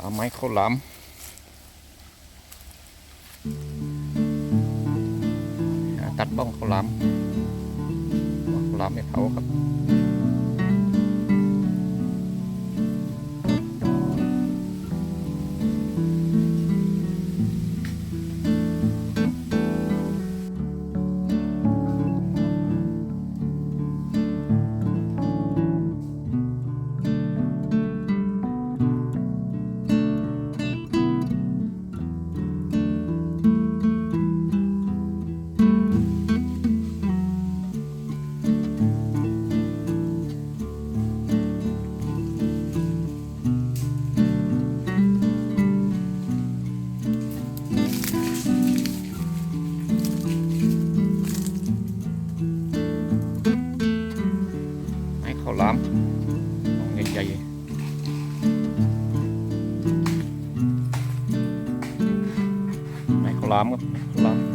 เอาไม้ข้าวหลามตัดบ้องข้าวหลามข้าวหลามไม่เผาครับ ลามครับข้าวหลาม